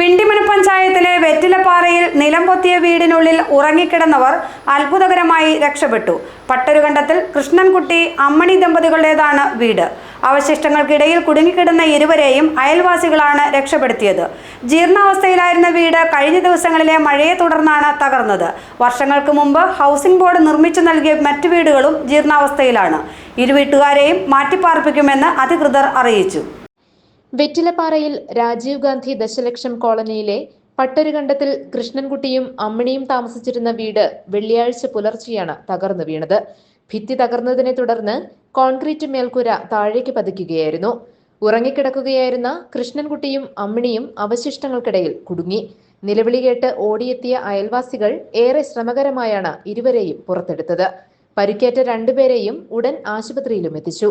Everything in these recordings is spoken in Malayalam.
പിണ്ടിമന പഞ്ചായത്തിലെ വെറ്റിലപ്പാറയിൽ നിലം പൊത്തിയ വീടിനുള്ളിൽ ഉറങ്ങിക്കിടന്നവർ അത്ഭുതകരമായി രക്ഷപ്പെട്ടു. പട്ടരുകണ്ടത്തിൽ കൃഷ്ണൻകുട്ടി അമ്മണി ദമ്പതികളുടേതാണ് വീട്. അവശിഷ്ടങ്ങൾക്കിടയിൽ കുടുങ്ങിക്കിടന്ന ഇരുവരെയും അയൽവാസികളാണ് രക്ഷപ്പെടുത്തിയത്. ജീർണാവസ്ഥയിലായിരുന്ന വീട് കഴിഞ്ഞ ദിവസങ്ങളിലെ മഴയെ തുടർന്നാണ് തകർന്നത്. വർഷങ്ങൾക്ക് മുമ്പ് ഹൗസിംഗ് ബോർഡ് നിർമ്മിച്ചു നൽകിയ മറ്റു വീടുകളും ജീർണാവസ്ഥയിലാണ്. ഇരുവീട്ടുകാരെയും മാറ്റിപ്പാർപ്പിക്കുമെന്ന് അധികൃതർ അറിയിച്ചു. വെറ്റിലപ്പാറയിൽ രാജീവ് ഗാന്ധി ദശലക്ഷം കോളനിയിലെ പട്ടരുകണ്ടത്തിൽ കൃഷ്ണൻകുട്ടിയും അമ്മിണിയും താമസിച്ചിരുന്ന വീട് വെള്ളിയാഴ്ച പുലർച്ചെയാണ് തകർന്നു വീണത്. ഭിത്തി തകർന്നതിനെ തുടർന്ന് കോൺക്രീറ്റ് മേൽക്കൂര താഴേക്ക് പതിക്കുകയായിരുന്നു. ഉറങ്ങിക്കിടക്കുകയായിരുന്ന കൃഷ്ണൻകുട്ടിയും അമ്മിണിയും അവശിഷ്ടങ്ങൾക്കിടയിൽ കുടുങ്ങി. നിലവിളി കേട്ട് ഓടിയെത്തിയ അയൽവാസികൾ ഏറെ ശ്രമകരമായാണ് ഇരുവരെയും പുറത്തെടുത്തത്. പരിക്കേറ്റ രണ്ടുപേരെയും ഉടൻ ആശുപത്രിയിലും എത്തിച്ചു.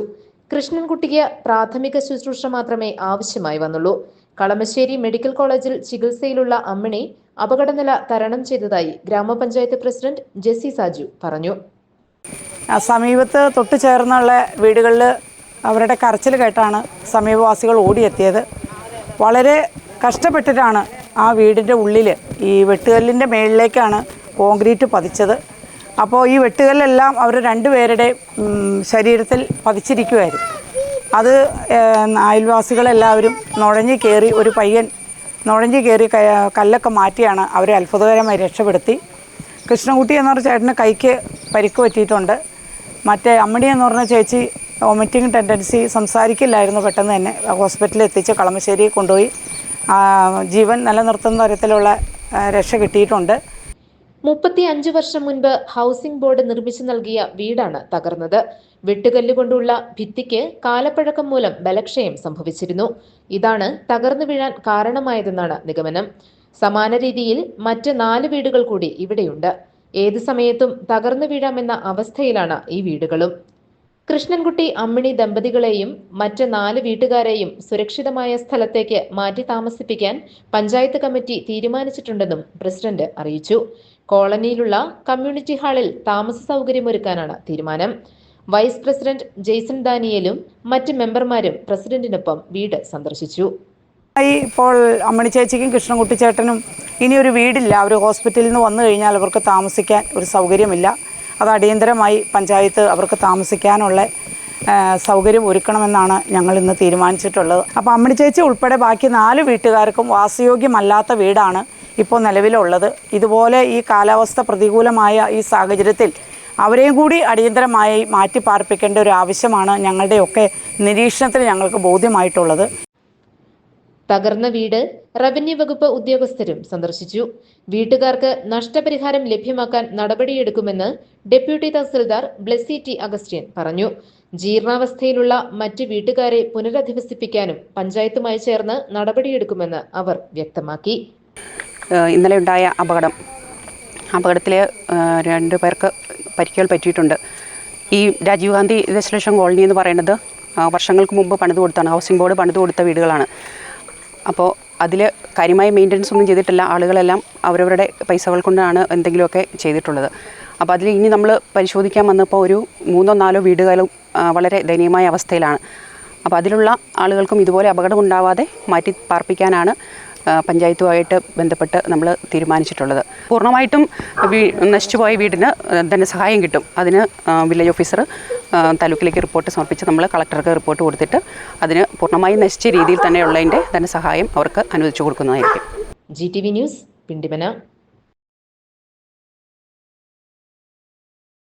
കൃഷ്ണൻകുട്ടിക്ക് പ്രാഥമിക ശുശ്രൂഷ മാത്രമേ ആവശ്യമായി വന്നുള്ളൂ. കളമശ്ശേരി മെഡിക്കൽ കോളേജിൽ ചികിത്സയിലുള്ള അമ്മിണി അപകടനില തരണം ചെയ്തതായി ഗ്രാമപഞ്ചായത്ത് പ്രസിഡന്റ് ജെസ്സി സാജു പറഞ്ഞു. സമീപത്ത് തൊട്ട് ചേർന്നുള്ള വീടുകളിൽ അവരുടെ കരച്ചിൽ കേട്ടാണ് സമീപവാസികൾ ഓടിയെത്തിയത്. വളരെ കഷ്ടപ്പെട്ടിട്ടാണ് ആ വീടിന്റെ ഉള്ളിൽ ഈ വെട്ടുകല്ലിന്റെ മേളിലേക്കാണ് കോൺക്രീറ്റ് പതിച്ചത്. അപ്പോൾ ഈ വെട്ടുകല്ലെല്ലാം അവർ രണ്ടുപേരുടെ ശരീരത്തിൽ പതിച്ചിരിക്കുമായിരുന്നു അത് അയൽവാസികളെല്ലാവരും നുഴഞ്ഞു കയറി ഒരു പയ്യൻ നുഴഞ്ഞു കയറി കല്ലൊക്കെ മാറ്റിയാണ് അവരെ അത്ഭുതകരമായി രക്ഷപ്പെടുത്തി. കൃഷ്ണകുട്ടി എന്ന് പറഞ്ഞ ചേട്ടന് കൈക്ക് പരിക്ക് പറ്റിയിട്ടുണ്ട്. മറ്റേ അമ്മണി എന്ന് പറഞ്ഞ ചേച്ചി വോമിറ്റിംഗ് ടെൻഡൻസി സംസാരിക്കില്ലായിരുന്നു പെട്ടെന്ന് തന്നെ. ഹോസ്പിറ്റലിൽ എത്തിച്ച് കളമശ്ശേരി കൊണ്ടുപോയി. ജീവൻ നിലനിർത്തുന്ന തരത്തിലുള്ള രക്ഷ കിട്ടിയിട്ടുണ്ട്. മുപ്പത്തി അഞ്ച് വർഷം മുൻപ് ഹൗസിംഗ് ബോർഡ് നിർമ്മിച്ചു നൽകിയ വീടാണ് തകർന്നത്. വെട്ടുകല്ലുകൊണ്ടുള്ള ഭിത്തിക്ക് കാലപ്പഴക്കം മൂലം ബലക്ഷയം സംഭവിച്ചിരുന്നു. ഇതാണ് തകർന്നു വീഴാൻ കാരണമായതെന്നാണ് നിഗമനം. സമാന രീതിയിൽ മറ്റ് നാല് വീടുകൾ കൂടി ഇവിടെയുണ്ട്. ഏത് സമയത്തും തകർന്നു വീഴാമെന്ന അവസ്ഥയിലാണ് ഈ വീടുകളും. കൃഷ്ണൻകുട്ടി അമ്മിണി ദമ്പതികളെയും മറ്റ് നാല് വീട്ടുകാരെയും സുരക്ഷിതമായ സ്ഥലത്തേക്ക് മാറ്റി താമസിപ്പിക്കാൻ പഞ്ചായത്ത് കമ്മിറ്റി തീരുമാനിച്ചിട്ടുണ്ടെന്നും പ്രസിഡന്റ് അറിയിച്ചു. കോളനിയിലുള്ള കമ്മ്യൂണിറ്റി ഹാളിൽ താമസ സൗകര്യമൊരുക്കാനാണ് തീരുമാനം. വൈസ് പ്രസിഡന്റ് ജെയ്സൺ ദാനിയലും മറ്റ് മെമ്പർമാരും പ്രസിഡന്റിനൊപ്പം വീട് സന്ദർശിച്ചു. ഇപ്പോൾ അമ്മണി ചേച്ചിക്കും കൃഷ്ണൻകുട്ടി ചേട്ടനും ഇനി ഒരു വീടില്ല. അവർ ഹോസ്പിറ്റലിൽ നിന്ന് വന്നു കഴിഞ്ഞാൽ അവർക്ക് താമസിക്കാൻ ഒരു സൗകര്യമില്ല. അത് അടിയന്തരമായി പഞ്ചായത്ത് അവർക്ക് താമസിക്കാനുള്ള സൗകര്യം ഒരുക്കണമെന്നാണ് ഞങ്ങൾ ഇന്ന് തീരുമാനിച്ചിട്ടുള്ളത്. അപ്പോൾ അമ്മണി ചേച്ചി ഉൾപ്പെടെ ബാക്കി നാല് വീട്ടുകാർക്കും വാസയോഗ്യമല്ലാത്ത വീടാണ് ഇപ്പോൾ നിലവിലുള്ളത്. ഇതുപോലെ ഈ കാലാവസ്ഥ പ്രതികൂലമായ ഈ സാഹചര്യത്തിൽ അവരെയും കൂടി അടിയന്തരമായി മാറ്റി പാർപ്പിക്കേണ്ട ഒരു ആവശ്യമാണ് ഞങ്ങളുടെയൊക്കെ നിരീക്ഷണത്തിൽ ഞങ്ങൾക്ക് ബോധ്യമായിട്ടുള്ളത്. തകർന്ന വീട് റവന്യൂ വകുപ്പ് ഉദ്യോഗസ്ഥരും സന്ദർശിച്ചു. വീട്ടുകാർക്ക് നഷ്ടപരിഹാരം ലഭ്യമാക്കാൻ നടപടിയെടുക്കുമെന്ന് deputy tahsildar Blessy T Augustine പറഞ്ഞു. ജീർണാവസ്ഥയിലുള്ള മറ്റ് വീട്ടുകാരെ പുനരധിവസിപ്പിക്കാനും പഞ്ചായത്തുമായി ചേർന്ന് നടപടിയെടുക്കുമെന്ന് അവർ വ്യക്തമാക്കി. ഇന്നലെ ഉണ്ടായ അപകടം. അപകടത്തിൽ രണ്ട് പേർക്ക് പരിക്കുകൾ പറ്റിയിട്ടുണ്ട്. ഈ രാജീവ് ഗാന്ധി ദശലക്ഷം കോളനി എന്ന് പറയുന്നത് വർഷങ്ങൾക്ക് മുമ്പ് പണിത് കൊടുത്താണ്. ഹൗസിംഗ് ബോർഡ് പണിത് കൊടുത്ത വീടുകളാണ്. അപ്പോൾ അതിൽ കാര്യമായ മെയിന്റനൻസ് ഒന്നും ചെയ്തിട്ടില്ല. ആളുകളെല്ലാം അവരവരുടെ പൈസകൾ കൊണ്ടാണ് എന്തെങ്കിലുമൊക്കെ ചെയ്തിട്ടുള്ളത്. അപ്പോൾ അതിൽ ഇനി നമ്മൾ പരിശോധിക്കാൻ വന്നപ്പോൾ ഒരു മൂന്നോ നാലോ വീടുകളും വളരെ ദയനീയമായ അവസ്ഥയിലാണ്. അപ്പോൾ അതിലുള്ള ആളുകൾക്കും ഇതുപോലെ അപകടം ഉണ്ടാവാതെ മാറ്റി പാർപ്പിക്കാനാണ് പഞ്ചായത്തുമായിട്ട് ബന്ധപ്പെട്ട് നമ്മൾ തീരുമാനിച്ചിട്ടുള്ളത്. പൂർണമായിട്ടും നശിച്ചുപോയ വീടിന് ധനസഹായം കിട്ടും. അതിന് വില്ലേജ് ഓഫീസർ താലൂക്കിലേക്ക് റിപ്പോർട്ട് സമർപ്പിച്ച് നമ്മൾ കളക്ടർക്ക് റിപ്പോർട്ട് കൊടുത്തിട്ട് അതിന് പൂർണമായും നശിച്ച രീതിയിൽ തന്നെയുള്ളതിന്റെ ധനസഹായം അവർക്ക് അനുവദിച്ചു കൊടുക്കുന്നതായിരിക്കും. G T V news Pindimana.